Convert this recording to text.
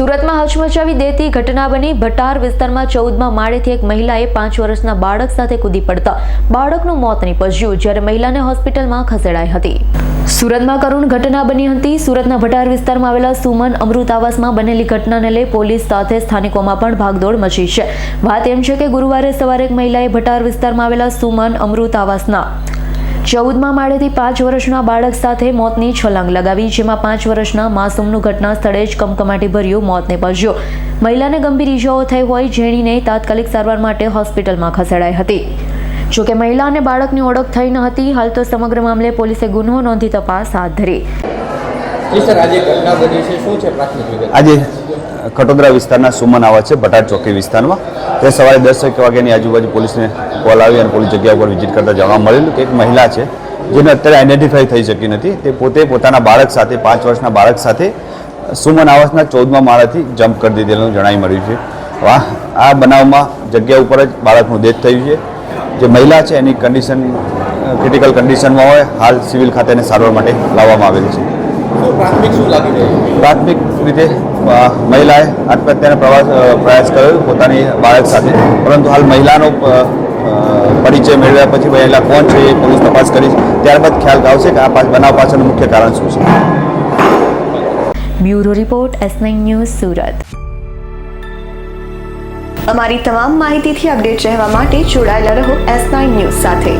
સુરતમાં હચમચાવી દેતી ઘટના બની. ભટાર વિસ્તારમાં ચૌદમાં માળેથી એક મહિલાએ પાંચ વર્ષના બાળક સાથે કૂદી પડતા બાળકનું મોત નીપજ્યું, જ્યારે મહિલાને હોસ્પિટલમાં ખસેડાઈ હતી. સુરતમાં કરુણ ઘટના બની હતી. સુરતના ભટાર વિસ્તારમાં આવેલા સુમન અમૃત આવાસમાં બનેલી ઘટનાને લઈ પોલીસ સાથે સ્થાનિકોમાં પણ ભાગદોડ મચી છે. વાત એમ છે કે ગુરુવારે સવારે એક મહિલાએ ભટાર વિસ્તારમાં આવેલા સુમન અમૃત આવાસના ચૌદમા માળેથી પાંચ વર્ષના બાળક સાથે મોતની છલાંગ લગાવી જેમાં પાંચ વર્ષના માસૂમનું ઘટના સ્થળે જ કમકમાટી ભર્યું મોત નીપજ્યું મહિલાને ગંભીર ઇજાઓ થઈ હોય જેણીને તાત્કાલિક સારવાર માટે હોસ્પિટલમાં ખસેડાઈ હતી. જોકે મહિલા અને બાળકની ઓળખ થઈ ન હતી હાલ તો સમગ્ર મામલે પોલીસે ગુનો નોંધી તપાસ હાથ ધરી. આજે ઘટના બની છે. શું છે પ્રાથમિક વિગત? આજે કટોદરા વિસ્તારના સુમન આવા છે બટાર ચોકી વિસ્તારમાં. તે સવારે દસ એક વાગ્યાની આજુબાજુ પોલીસને કોલ આવી અને પોલીસ જગ્યા ઉપર વિઝિટ કરતા જાણવા મળેલું કે એક મહિલા છે જેને અત્યારે આઈડેન્ટિફાઈ થઈ શકી નથી. તે પોતે પોતાના બાળક સાથે પાંચ વર્ષના બાળક સાથે સુમન આવાસના ચૌદમા માળાથી જમ્પ કરી દીધેલું જણાવી મળ્યું છે. વાહ આ બનાવમાં જગ્યા ઉપર જ બાળકનું ડેથ થયું છે. જે મહિલા છે એની કન્ડિશન ક્રિટિકલ કન્ડિશનમાં હોય હાલ સિવિલ ખાતે એને સારવાર માટે લાવવામાં આવેલી છે. પ્રાથમિક રીતે મહિલાએ આત્મહત્યાનો પ્રવાસ પ્રયાસ કર્યો પોતાની બાળક સાથે. પરંતુ હાલ મહિલાનો પરિચય મેળવ્યા પછી મહિલા કોણ છે એ પોલીસ તપાસ કરી ત્યારબાદ ખ્યાલ આવશે કે આ બનાવ પાછળનું મુખ્ય કારણ શું છે. Bureau report S news Surat. અમારી તમામ માહિતીથી અપડેટ રહેવા માટે જોડાયેલા રહો એસ ન્યૂઝ સાથે.